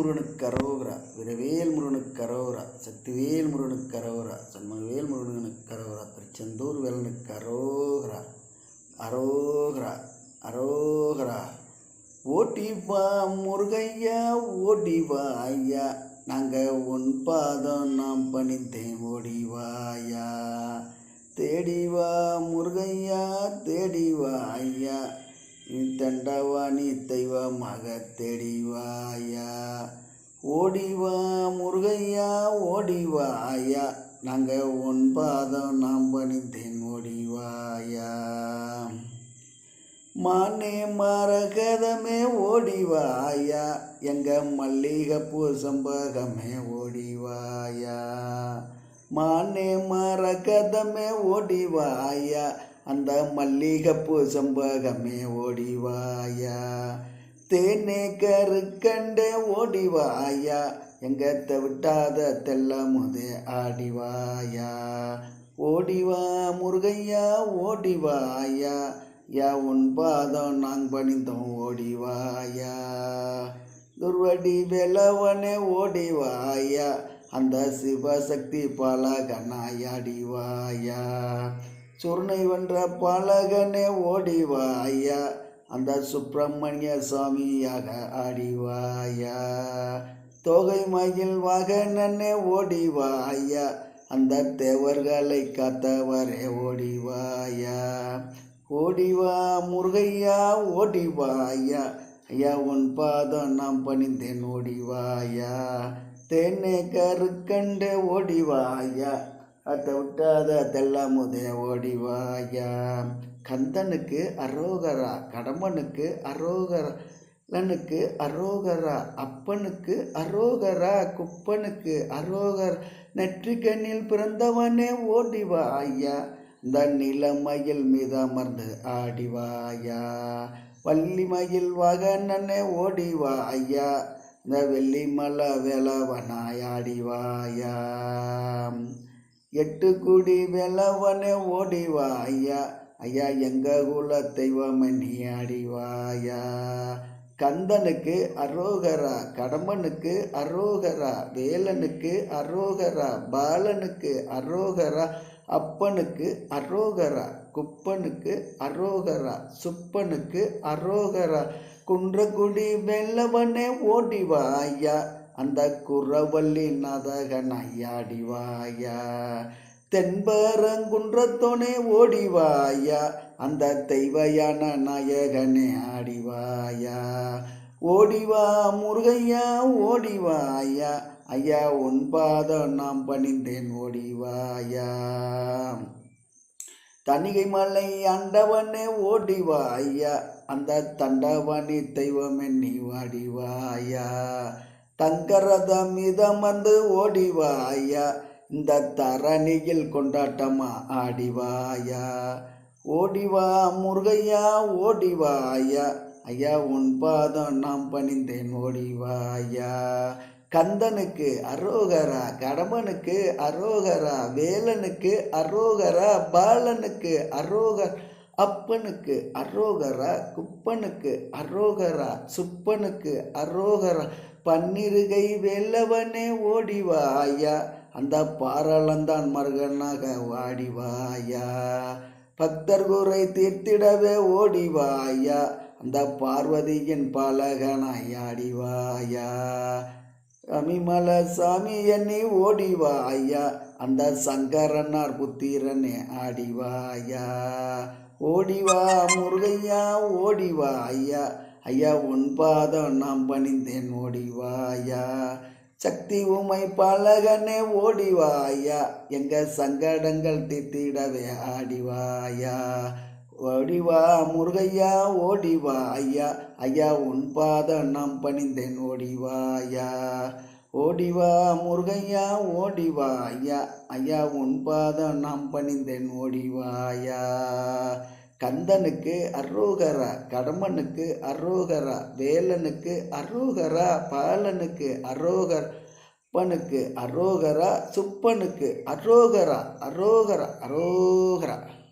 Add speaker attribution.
Speaker 1: முருகனுக்கு அரோகரா விரவேல் முருகனுக்கு அரோகரா சக்திவேல் முருகனுக்கு அரோகரா சண்முகவேல் முருகனுக்கு அரோகரா திருச்செந்தூர் வேலனுக்கு அரோகரா அரோகரா அரோகரா ஓட்டிவா முருகையா ஓடிவா ஐயா. நாங்கள் உன் பாதம் நாம் பணித்தேன் ஓடிவாயா தேடிவா முருகையா தேடிவா ஐயா. நீ தண்டவா நீ தெய்வமாக தேடிவாயா. ஓடிவா முருகையா ஓடிவாயா நாங்கள் உன் பாதம் நாம் பணித்தேன் ஓடிவாயா மானே மரகதமே ஓடிவாயா எங்கள் மல்லிகைப்பூ சம்பகமே ஓடிவாயா மானே மரகதமே ஓடிவாயா அந்த மல்லிகைப்பூ சம்பகமே ஓடிவாயா? தேனே கருக்கண்டே ஓடிவாயா? எங்க தவிட்டாத தெல்லமுதே ஆடிவாயா? ஓடிவா முருகையா ஓடிவாயா? யா உன் பாதம் நாங் பணிந்தோம் ஓடிவாயா? துர்வடி வெலவனே ஓடிவாயா? அந்த சிவசக்தி பலகனாயாடிவாயா சுருணை வென்ற ஓடிவா ஓடிவாயா? அந்த சுப்பிரமணிய சுவாமியாக ஆடிவாயா? தொகை மயில் ஓடிவா ஓடிவாயா? அந்த தேவர்களை காத்தவரே ஓடிவாயா? ஓடிவா முருகையா ஓடிவாயா? ஐயா உன் பாதம் நாம் பணிந்தேன் ஓடிவாயா? தேனே கருக்கண்டே ஓடிவாயா? அதை விட்டாத தெல்லாமுதே ஓடிவாயா? கந்தனுக்கு அரோகரா கடம்பனுக்கு அரோகரா லனுக்கு அரோகரா அப்பனுக்கு அரோகரா குப்பனுக்கு அரோகர் நெற்றிக்கண்ணில் பிறந்தவனே ஓடிவா ஐயா இந்த நிலமயில் மீது அமர்ந்து ஆடிவாயா? வள்ளிமயில் வாகனனே ஓடிவா ஐயா இந்த வெள்ளிமலை வேலவனாய் ஆடிவாயா? எட்டு குடி வெளவனே ஓடிவா ஐயா. ஐயா எங்க குல தெய்வம் நீ ஆடிவாயா கந்தனுக்கு அரோகரா கடம்பனுக்கு அரோகரா வேலனுக்கு அரோகரா பாலனுக்கு அரோகரா அப்பனுக்கு அரோகரா குப்பனுக்கு அரோகரா சுப்பனுக்கு அரோகரா. குன்றக்குடி வெள்ளவனே ஓடிவாயா அந்த குறவள்ளி நதகனையாடிவாயா தென்பரங்குன்றத்தோனே ஓடிவாயா? அந்த தெய்வயான நாயகனே ஆடிவாயா? ஓடிவா முருகையா ஓடிவாயா? ஐயா உன் பாதம் நாம் பணிந்தேன் ஓடிவாயா? தணிகை மலை அண்டவனே ஓடிவாயா? அந்த தண்டவனி தெய்வம் நீ வாடிவாயா தங்கரதம் இதமர்ந்து ஓடிவாயா இந்த தரணியில் கொண்டாட்டமா ஆடிவாயா. ஓடிவா முருகையா ஓடிவாயா. ஐயா உன் பாதம் நாம் பணிந்தேன் ஓடிவாயா. கந்தனுக்கு அரோகரா கடம்பனுக்கு அரோகரா வேலனுக்கு அரோகரா பாலனுக்கு அரோகர் அப்பனுக்கு அரோகரா குப்பனுக்கு அரோகரா சுப்பனுக்கு அரோகரா பன்னிருகை வெல்லவனே ஓடிவாயா? அந்த பாராளந்தான் மருகனாக வாடிவாயா? பக்தர் குறை தீர்த்திடவே ஓடிவாயா? அந்த பார்வதியின் பலகனாய் ஆடிவாயா? அமிமல சாமி என்னை ஓடிவாயா? அந்த சங்கரனார் புத்திரனே ஆடிவாயா? ஓடிவா முருகையா ஓடிவாயா? ஐயா உன் பாதம் நாம் பணிந்தேன் ஓடிவாயா சக்தி உமை பலகனே ஓடிவாயா எங்க சங்கடங்கள் தீர்த்திடவே ஆடிவாயா ஓடிவா முருகையா ஓடிவா ஐயா. ஐயா உன் பாதம் நாம் பணிந்தேன் ஓடிவாயா ஓடிவா முருகையா ஓடிவா ஐயா. ஐயா உன் பாதம் நாம் பணிந்தேன் ஓடிவாயா கந்தனுக்கு அரோகரா கடம்பனுக்கு அரோகரா வேலனுக்கு அரோகரா பாலனுக்கு அரோகர் அப்பனுக்கு அரோகரா சுப்பனுக்கு அரோகரா அரோகரா அரோகரா.